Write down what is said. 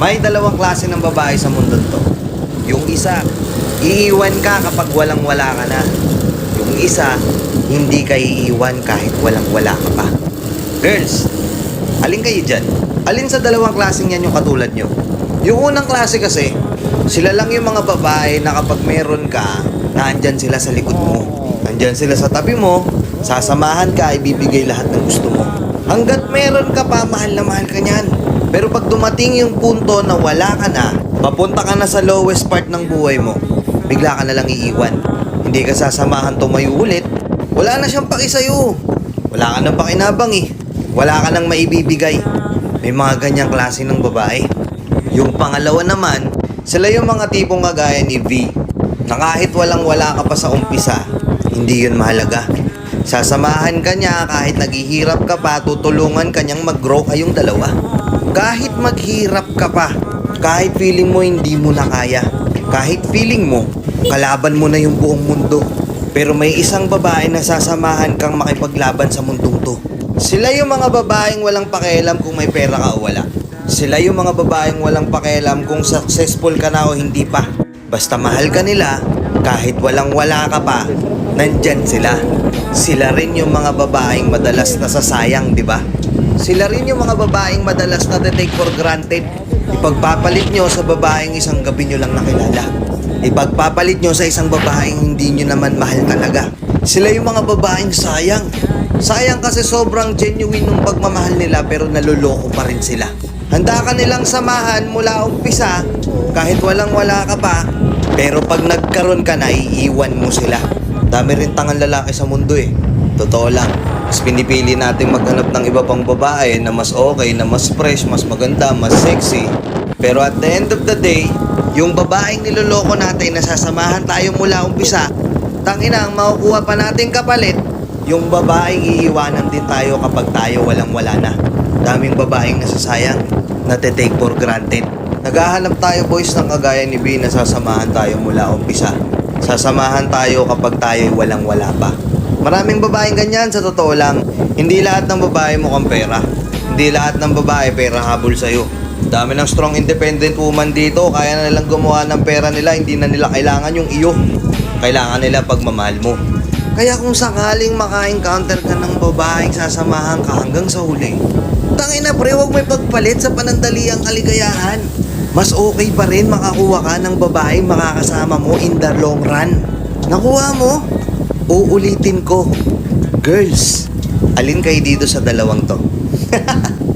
May dalawang klase ng babae sa mundo to. Yung isa, iiwan ka kapag walang wala ka na. Yung isa, hindi ka iiwan kahit walang wala ka pa. Girls, alin kayo dyan? Alin sa dalawang klaseng yan yung katulad nyo? Yung unang klase kasi, sila lang yung mga babae na kapag meron ka, naandyan sila sa likod mo. Nandyan sila sa tabi mo, sasamahan ka, ibibigay lahat ng gusto mo. Hanggat meron ka pa, mahal na mahal ka niyan. Pero pag dumating yung punto na wala ka na, papunta ka na sa lowest part ng buhay mo, bigla ka na lang iiwan. Hindi ka sasamahan tumayo ulit, wala na siyang paki sa'yo. Wala ka nang pakinabang eh. Wala ka nang maibibigay. May mga ganyang klase ng babae. Yung pangalawa naman, sila yung mga tipong kagaya ni V na kahit walang wala ka pa sa umpisa, hindi yun mahalaga. Sasamahan ka niya kahit naghihirap ka pa, tutulungan ka niyang mag-grow kayong dalawa. Kahit maghirap ka pa, kahit feeling mo hindi mo na kaya, kahit feeling mo, kalaban mo na yung buong mundo. Pero may isang babae na sasamahan kang makipaglaban sa mundong to. Sila yung mga babaeng walang pakialam kung may pera ka o wala. Sila yung mga babaeng walang pakialam kung successful ka na o hindi pa. Basta mahal ka nila, kahit walang wala ka pa, nandyan sila. Sila rin yung mga babaeng madalas nasasayang, di ba? Sila rin yung mga babaeng madalas na take for granted. Ipagpapalit nyo sa babaeng isang gabi nyo lang nakilala. Ipagpapalit nyo sa isang babaeng hindi nyo naman mahal talaga. Sila yung mga babaeng sayang. Sayang kasi sobrang genuine ng pagmamahal nila pero naluloko pa rin sila. Handa ka nilang samahan mula umpisa kahit walang wala ka pa pero pag nagkaroon ka na iiwan mo sila. Dami rin tangang lalaki sa mundo eh. Totoo lang. Mas pinipili natin maghanap ng iba pang babae na mas okay, na mas fresh, mas maganda, mas sexy. Pero at the end of the day, yung babaeng niloloko natin na sasamahan tayo mula umpisa, tangina ang makukuha pa natin kapalit, yung babaeng iiwanan din tayo kapag tayo walang wala na. Daming babaeng nasasayang, nate-take for granted. Naghahanap tayo boys ng kagaya ni B na sasamahan tayo mula umpisa. Sasamahan tayo kapag tayo walang wala pa. Maraming babaeng ganyan sa totoo lang. Hindi lahat ng babae mukhang pera. Hindi lahat ng babae pera habol sa'yo. Dami ng strong independent woman dito, kaya na nilang gumawa ng pera nila, hindi na nila kailangan yung iyo. Kailangan nila pagmamahal mo. Kaya kung sakaling maka-encounter ka ng babaeng sasamahan ka hanggang sa huli, tangin na pre, huwag may pagpalit sa panandaliang kaligayahan. Mas okay pa rin makakuha ka ng babaeng makakasama mo in the long run. Nakuha mo? Uulitin ko. Girls, alin kayo dito sa dalawang to?